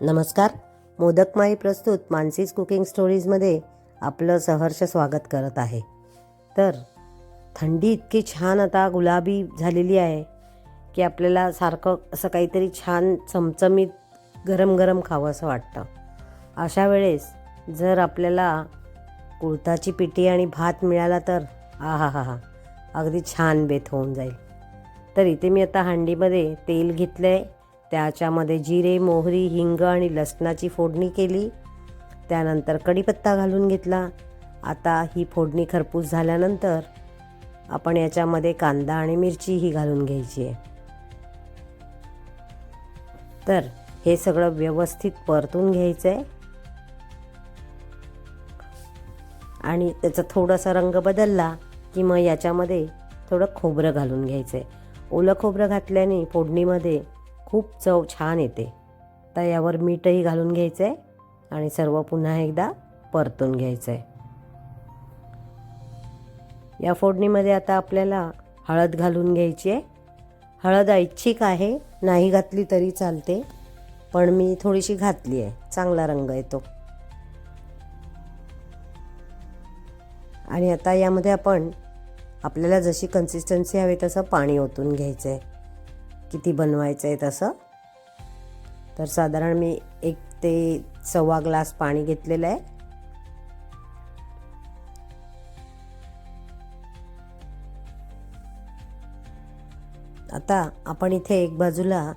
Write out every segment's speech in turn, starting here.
नमस्कार. मोदकमाई प्रस्तुत मानसीज कुकिंग स्टोरीजमध्ये आपलं सहर्ष स्वागत करत आहे. तर थंडी इतकी छान आता गुलाबी झालेली आहे की आपल्याला सारखं असं काहीतरी छान चमचमीत गरम गरम खावं असं वाटतं. अशा वेळेस जर आपल्याला कुळताची पिठी आणि भात मिळाला तर आ हा हा हा अगदी छान बेत होऊन जाईल. तर इथे मी आता हांडीमध्ये तेल घेतलं आहे त्याच्यामध्ये जिरे मोहरी हिंग आणि लसणाची फोडणी केली. त्यानंतर कढीपत्ता घालून घेतला. आता ही फोडणी खरपूस झाल्यानंतर आपण याच्यामध्ये कांदा आणि मिरची ही घालून घ्यायची आहे. तर हे सगळं व्यवस्थित परतून घ्यायचं आहे आणि त्याचा थोडासा रंग बदलला की मग याच्यामध्ये थोडं खोबरं घालून घ्यायचं आहे ओलं खोबरं घातल्याने फोडणीमध्ये खूप चव छान येते. तर यावर मीठही घालून घ्यायचं आहे आणि सर्व पुन्हा एकदा परतून घ्यायचं आहे या फोडणीमध्ये आता आपल्याला हळद घालून घ्यायची आहे. हळद ऐच्छिक आहे नाही घातली तरी चालते पण मी थोडीशी घातली आहे. चांगला रंग येतो. आणि आता यामध्ये आपण आपल्याला जशी कन्सिस्टन्सी हवी तसं पाणी ओतून घ्यायचं आहे किती बनवायचं आहे तसं. तर साधारण मी एक ते सव्वा ग्लास पाणी घेतलेलं आहे. आता आपण इथे एक बाजूला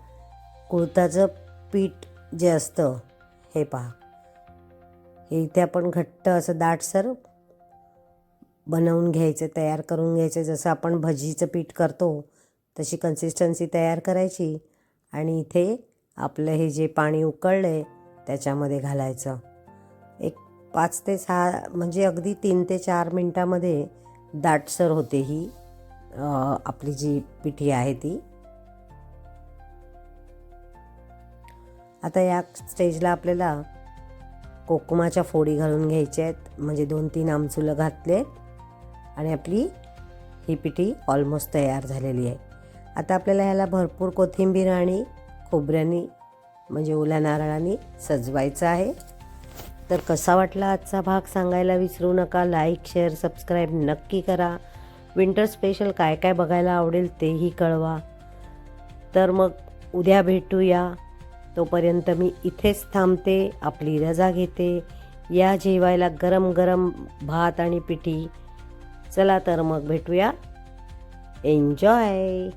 कुळताचं पीठ जे असतं हे पहा. हे इथे आपण घट्ट असं दाटसर बनवून घ्यायचं तयार करून घ्यायचं. जसं आपण भजीचं पीठ करतो तशी कन्सिस्टन्सी तयार करायची आणि इथे आपलं हे जे पाणी उकळलं आहे त्याच्यामध्ये घालायचं. एक पाच ते सहा म्हणजे अगदी तीन ते चार मिनटामध्ये दाटसर होते ही आपली जी पिठी आहे ती. आता या स्टेजला आपल्याला कोकमाच्या फोडी घालून घ्यायच्या आहेत. म्हणजे दोन तीन आमचुलं घातले आणि आपली ही पिठी ऑलमोस्ट तयार झालेली आहे. आता आपल्याला ह्याला भरपूर कोथिंबीर आणि खोबऱ्यानी म्हणजे ओल्या नारळाने सजवायचं आहे. तर कसा वाटला आजचा भाग सांगायला विसरू नका. लाईक शेअर सबस्क्राईब नक्की करा. विंटर स्पेशल काय काय बघायला आवडेल तेही कळवा. तर मग उद्या भेटूया. तोपर्यंत मी इथेच थांबते आपली रजा घेते. या जेवायला गरम गरम भात आणि पिठी. चला तर मग भेटूया. एन्जॉय